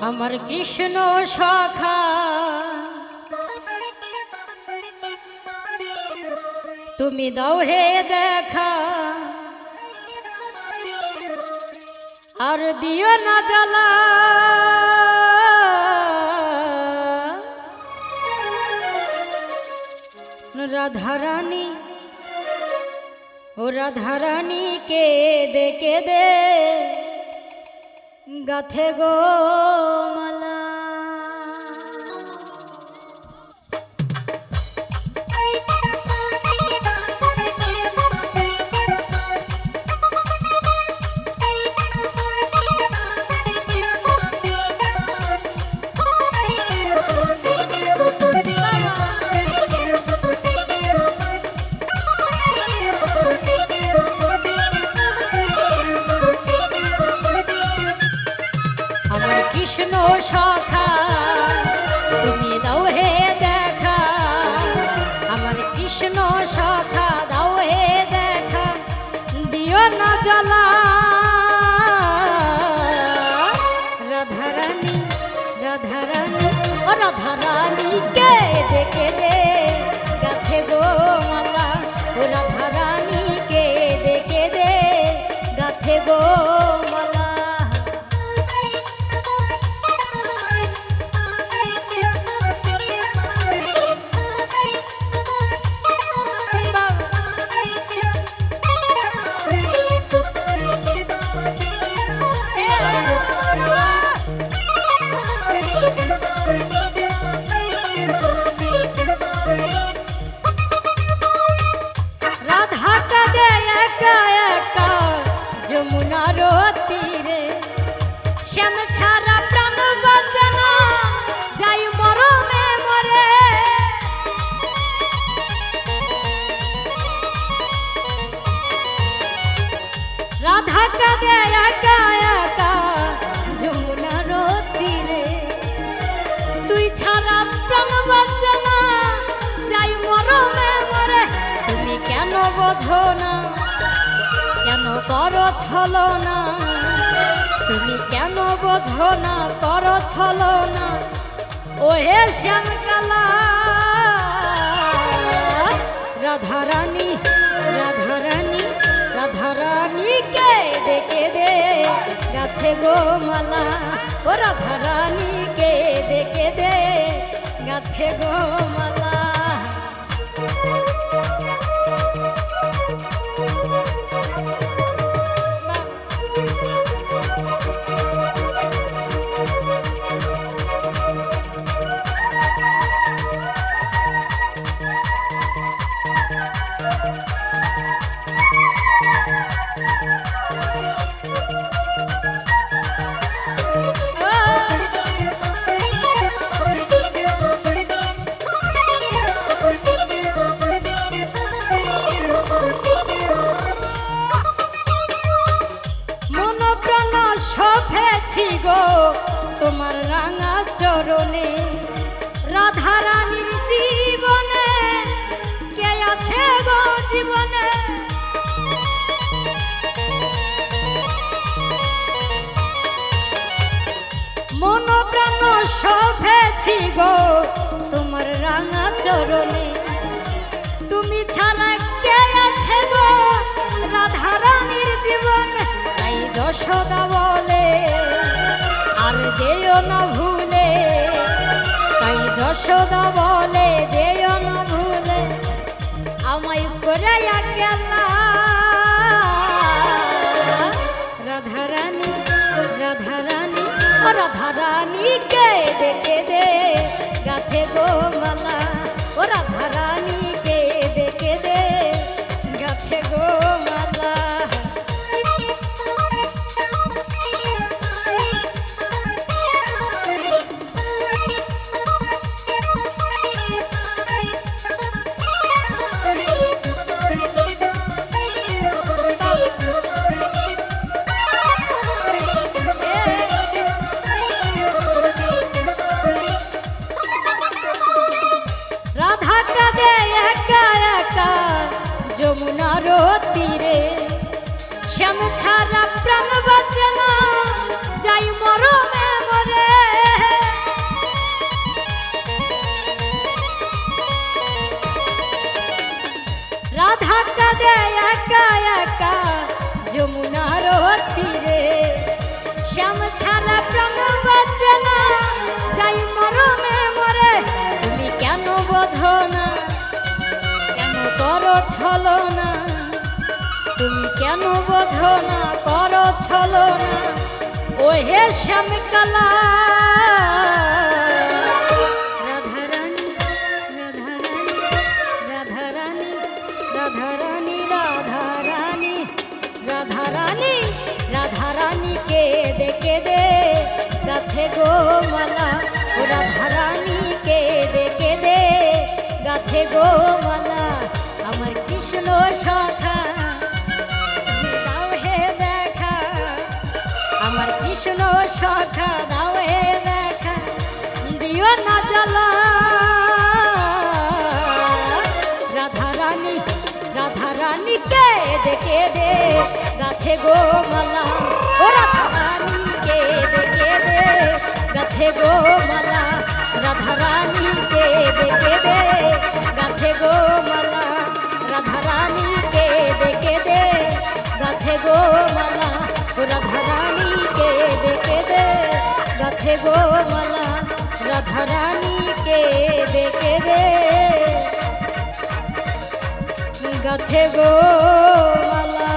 আমার কৃষ্ণ সখা। তুমি দাও হে দেখা। আর দিও না জ্বালা। রাধারানী, ও রাধারানী কে দে কে দে। গাথে গো মালা। সখা, তুমি দাও হে দেখা, আমার কৃষ্ণ সখা, দাও হে দেখা, দিও না জ্বালা। রাধারানী রাধারানী, ও রাধারানী, কে দেখে দে গাথে গো মালা? ও রাধারানী, কে দেখে দে গাথে গো একা একা যমুনার তীরে শ্যাম ছাড়া প্রাণ বাঁচে না, যাই মরমে মরে। রাধা কাঁদে একা একা যমুনার তীরে তুই ছাড়া প্রাণ বাঁচে না, যাই মরমে মরে। তুমি কেন বোঝো না? করো ছলো না তুমি কেন বোঝো না করো ছলো না ও হে শ্যামকালা রাধারানী রাধারানী রাধারানী কে দেখে দে। গাছে গো মালা ও রাধারানী কে দেখে দে। গাছে গো মালা চরণে রাধা রানীর জীবনে কে আছে গো জীবনে? মন প্রাণ সফেছি গো তোমার রাঙা চরণে। তুমি ছাড়া কে আছে গো রাধা রানীর জীবন? তাই যশোদা বলে, আর যেও না ভুলে তাই যশোদা বলে যেও ভুলে, আমায় করে গেলা রাধারানী রাধারানী রাধা ও রাধা কে দেখে দে গাথে গো মালা ও রাধা ছাড়া প্রাণ বাঁচে না। যাই মরমে মরে। রাধা কাঁদে একা একা যমুনার তীরে। শ্যাম হে শ্যামকালা। রাধারানী রাধারানীকে ডেকে দে। গাথে গো মালা ও রাধারানীকে ডেকে দে। গাথে গো মালা সখা দাও হে দেখা, দিও না জ্বালা। রাধা রানী রাধা রানীকে দেখে দে গাথে গো মালা। ও রাধা রাধা রানীকে দেখে দে গাথে গো মালা। রাধা রাধা রানীকে দেখে দে গাথে গো মালা রাধা রানীকে দেখে রে গাছে গো মালা।